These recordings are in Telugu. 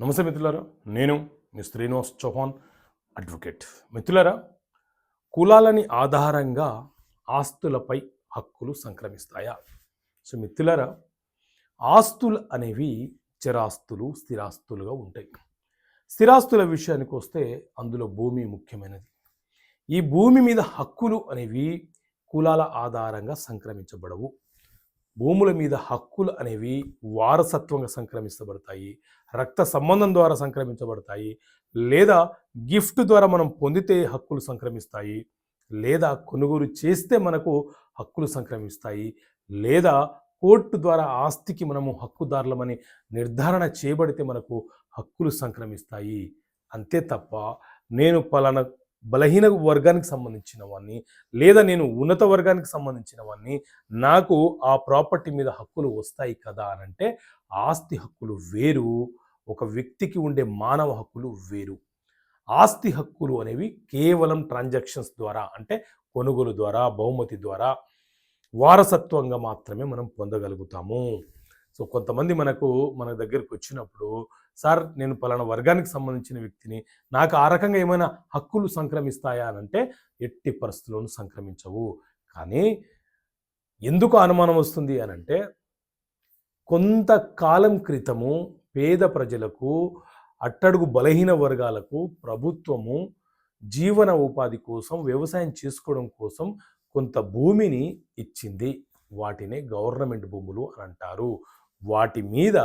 నమస్తే మిత్రులారా నేను మీ శ్రీనివాస్ చౌహాన్ అడ్వకేట్. మిత్రులారా కులాలని ఆధారంగా ఆస్తులపై హక్కులు సంక్రమిస్తాయా? సో మిత్రులారా ఆస్తులు అనేవి చిరాస్తులు స్థిరాస్తులుగా ఉంటాయి. స్థిరాస్తుల విషయానికి వస్తే అందులో భూమి ముఖ్యమైనది. ఈ భూమి మీద హక్కులు అనేవి కులాల ఆధారంగా సంక్రమించబడవు. భూముల మీద హక్కులు అనేవి వారసత్వంగా సంక్రమించబడతాయి రక్త సంబంధం ద్వారా సంక్రమించబడతాయి లేదా గిఫ్ట్ ద్వారా మనం పొందితే హక్కులు సంక్రమిస్తాయి లేదా కొనుగోలు చేస్తే మనకు హక్కులు సంక్రమిస్తాయి లేదా కోర్టు ద్వారా ఆస్తికి మనము హక్కుదారులమని నిర్ధారణ చేయబడితే మనకు హక్కులు సంక్రమిస్తాయి. అంతే తప్ప నేను పలానా బలహీన వర్గానికి సంబంధించిన వాడిని లేదా నేను ఉన్నత వర్గానికి సంబంధించిన వాడిని నాకు ఆ ప్రాపర్టీ మీద హక్కులు వస్తాయి కదా అని అంటే ఆస్తి హక్కులు వేరు ఒక వ్యక్తికి ఉండే మానవ హక్కులు వేరు. ఆస్తి హక్కులు అనేవి కేవలం ట్రాన్సాక్షన్స్ ద్వారా అంటే కొనుగోలు ద్వారా బహుమతి ద్వారా వారసత్వంగా మాత్రమే మనం పొందగలుగుతాము. సో కొంతమంది మనకు మన దగ్గరికి వచ్చినప్పుడు సార్ నేను పలానా వర్గానికి సంబంధించిన వ్యక్తిని నాకు ఆ రకంగా ఏమైనా హక్కులు సంక్రమిస్తాయా? అని అంటే ఎట్టి పరిస్థితుల్లోనూ సంక్రమించవు. కానీ ఎందుకు అనుమానం వస్తుంది అని అంటే కొంతకాలం క్రితము పేద ప్రజలకు అట్టడుగు బలహీన వర్గాలకు ప్రభుత్వము జీవన ఉపాధి కోసం వ్యవసాయం చేసుకోవడం కోసం కొంత భూమిని ఇచ్చింది. వాటినే గవర్నమెంట్ భూములు అని అంటారు. వాటి మీద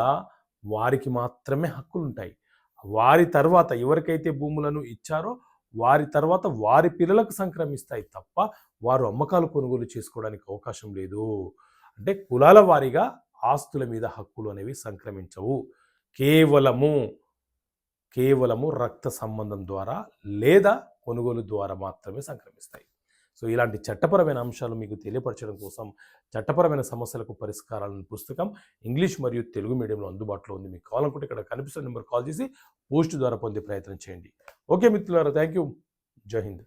వారికి మాత్రమే హక్కులు ఉంటాయి వారి తర్వాత ఎవరికైతే భూములను ఇచ్చారో వారి తర్వాత వారి పిల్లలకు సంక్రమిస్తాయి తప్ప వారు అమ్మకాలు కొనుగోలు చేసుకోవడానికి అవకాశం లేదు. అంటే కులాల వారీగా ఆస్తుల మీద హక్కులు అనేవి సంక్రమించవు. కేవలము కేవలము రక్త సంబంధం ద్వారా లేదా కొనుగోలు ద్వారా మాత్రమే సంక్రమిస్తాయి. సో ఇలాంటి చట్టపరమైన అంశాలు మీకు తెలియపరచడం కోసం చట్టపరమైన సమస్యలకు పరిష్కారాలను పుస్తకం ఇంగ్లీష్ మరియు తెలుగు మీడియంలో అందుబాటులో ఉంది. మీకు కావాలనుకుంటే ఇక్కడ కనిపిస్తున్న నెంబర్ కాల్ చేసి పోస్ట్ ద్వారా పొందే ప్రయత్నం చేయండి. ఓకే మిత్రులారా థ్యాంక్ యూ జై హింద్.